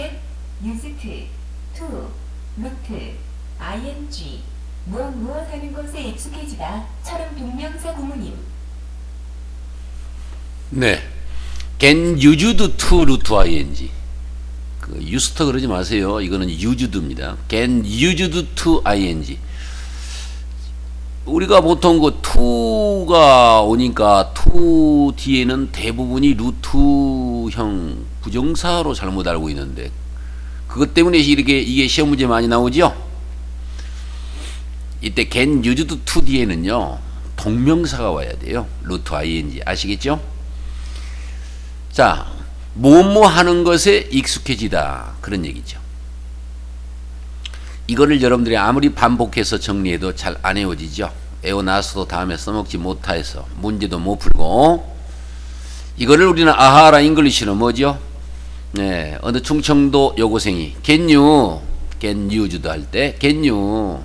get, used, to, root, ing 무엇 무엇 하는 것에 익숙해지다 처럼 동명사 구문임 네. get used to root ing. 그 used 그러지 마세요. 이거는 used입니다. get used to ing. 우리가 보통 그 to가 오니까 to 뒤에는 대부분이 루트형 부정사로 잘못 알고 있는데 그것 때문에 이렇게 이게 시험 문제 많이 나오죠. 이때 get used to 뒤에는요 동명사가 와야 돼요. 루트 ing 아시겠죠? 자, 뭐뭐 하는 것에 익숙해지다 그런 얘기죠. 이거를 여러분들이 아무리 반복해서 정리해도 잘 안 외워지죠. 외워놔서도 다음에 써먹지 못해서 문제도 못 풀고 이거를 우리는 아하라 잉글리시는 뭐죠? 네, 어느 충청도 여고생이 can used 할때 can you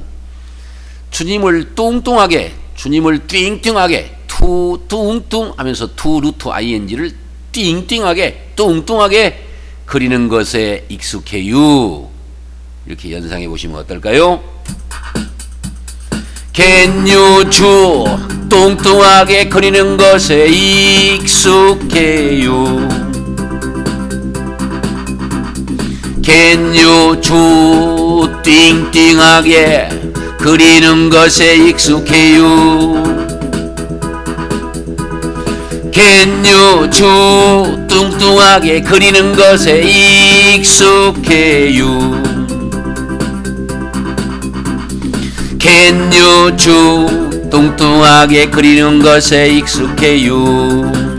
주님을 뚱뚱하게 주님을 띵띵하게 투 뚱뚱 하면서 투 루트 ing를 띵띵하게 뚱뚱하게 그리는 것에 익숙해요. 이렇게 연상해 보시면 어떨까요? Can you 주 뚱뚱하게 그리는 것에 익숙해요. Can you 주 띵띵하게 그리는 것에 익숙해요. Can you 주 뚱뚱하게 그리는 것에 익숙해요. Can you 주 뚱뚱하게 그리는 것에 익숙해요.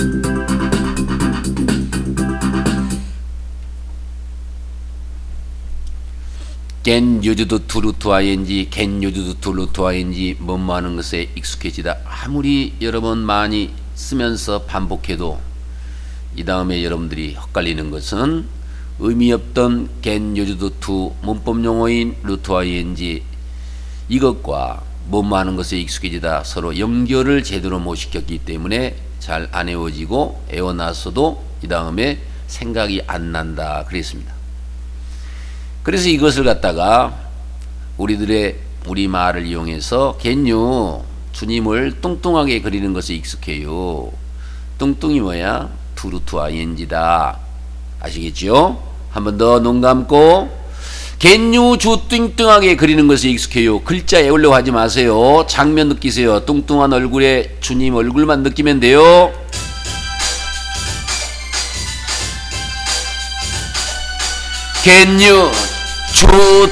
Used to root ing, used to root ing 뭐뭐 하는 것에 익숙해지다. 아무리 여러 번 많이 쓰면서 반복해도 이 다음에 여러분들이 헷갈리는 것은 의미 없던 can used to 문법 용어인 root ing 이것과 뭐뭐 하는 것에 익숙해지다 서로 연결을 제대로 못 시켰기 때문에 잘 안 외워지고 외워놨어도 이 다음에 생각이 안 난다 그랬습니다. 그래서 이것을 갖다가 우리들의 우리 말을 이용해서 겐유 주님을 뚱뚱하게 그리는 것에 익숙해요. 뚱뚱이 뭐야? 투루투 아이엔지다. 아시겠죠? 한번 더 눈 감고 겐유 주 뚱뚱하게 그리는 것에 익숙해요. 글자 외우려고 하지 마세요. 장면 느끼세요. 뚱뚱한 얼굴에 주님 얼굴만 느끼면 돼요. 겐유 주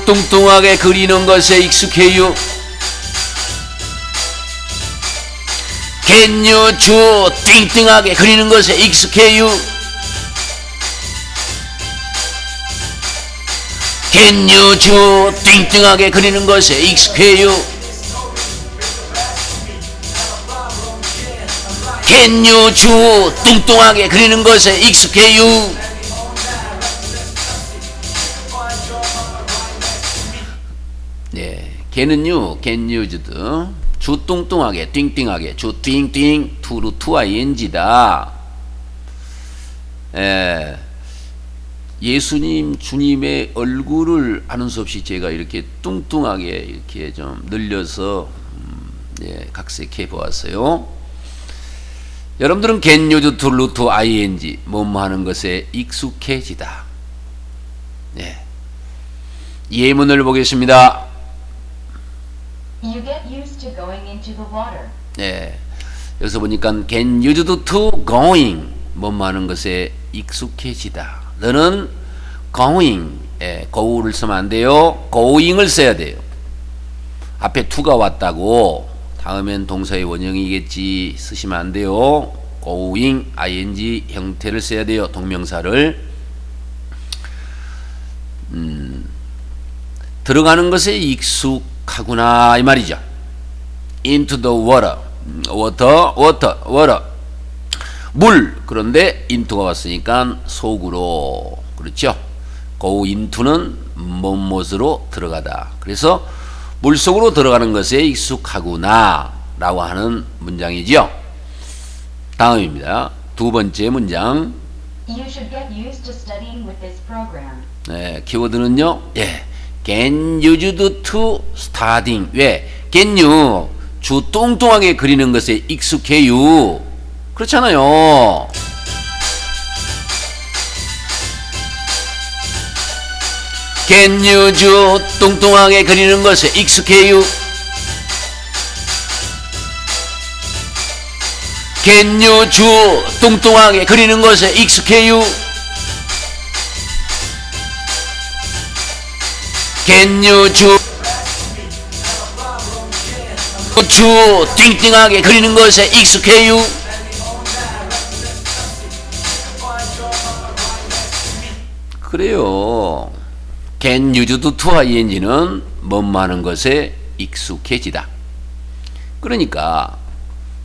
뚱뚱하게 그리는 것에 익숙해요. 겐유 주 띵띵하게 그리는 것에 익숙해요. 겐유 주 띵띵하게 그리는 것에 익숙해요. 겐유 주 뚱뚱하게 그리는 것에 익숙해요. 걔는요, can used 주 뚱뚱하게, 띵띵하게, 주 띵띵 투루 투 ing다. 예, 예수님 주님의 얼굴을 아는 수 없이 제가 이렇게 뚱뚱하게 이렇게 좀 늘려서 음, 예, 각색해 보았어요. 여러분들은 can used to 루트 ing 뭐뭐 하는 것에 익숙해지다. 네. 예문을 보겠습니다. You get used to going into the water 네. 여기서 보니까 get used to going 뭐뭐 하는 것에 익숙해지다. 너는 going 예, go를 쓰면 안 돼요. going을 써야 돼요. 앞에 to가 왔다고 다음엔 동사의 원형이겠지 쓰시면 안 돼요. going ing 형태를 써야 돼요. 동명사를 음, 들어가는 것에 익숙 하구나 이 말이죠. into the water, water, water, water. 물 그런데 into가 왔으니까 속으로 그렇죠. go into는 뭐뭇으로 들어가다. 그래서 물 속으로 들어가는 것에 익숙하구나 라고 하는 문장이죠. 다음입니다. 두 번째 문장. You should get used to studying with this program. 네, 키워드는요. 예. Get used to studying. 왜? Get you. 주 뚱뚱하게 그리는 것에 익숙해요. 그렇잖아요. Get used 뚱뚱하게 그리는 것에 익숙해요. Get used 뚱뚱하게 그리는 것에 익숙해요. Can you 주, 주 띵띵하게 그리는 것에 익숙해요? 그래요. Can you do to ing는 뭐하는 것에 익숙해지다. 그러니까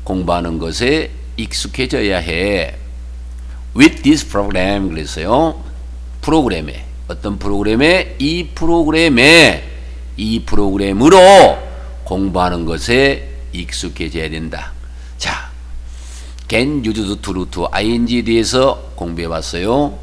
공부하는 것에 익숙해져야 해. With this program 그랬어요. 프로그램에 어떤 프로그램에 이 프로그램에 이 프로그램으로 공부하는 것에 익숙해져야 된다. 자, can use to to ing 대해서 공부해 봤어요.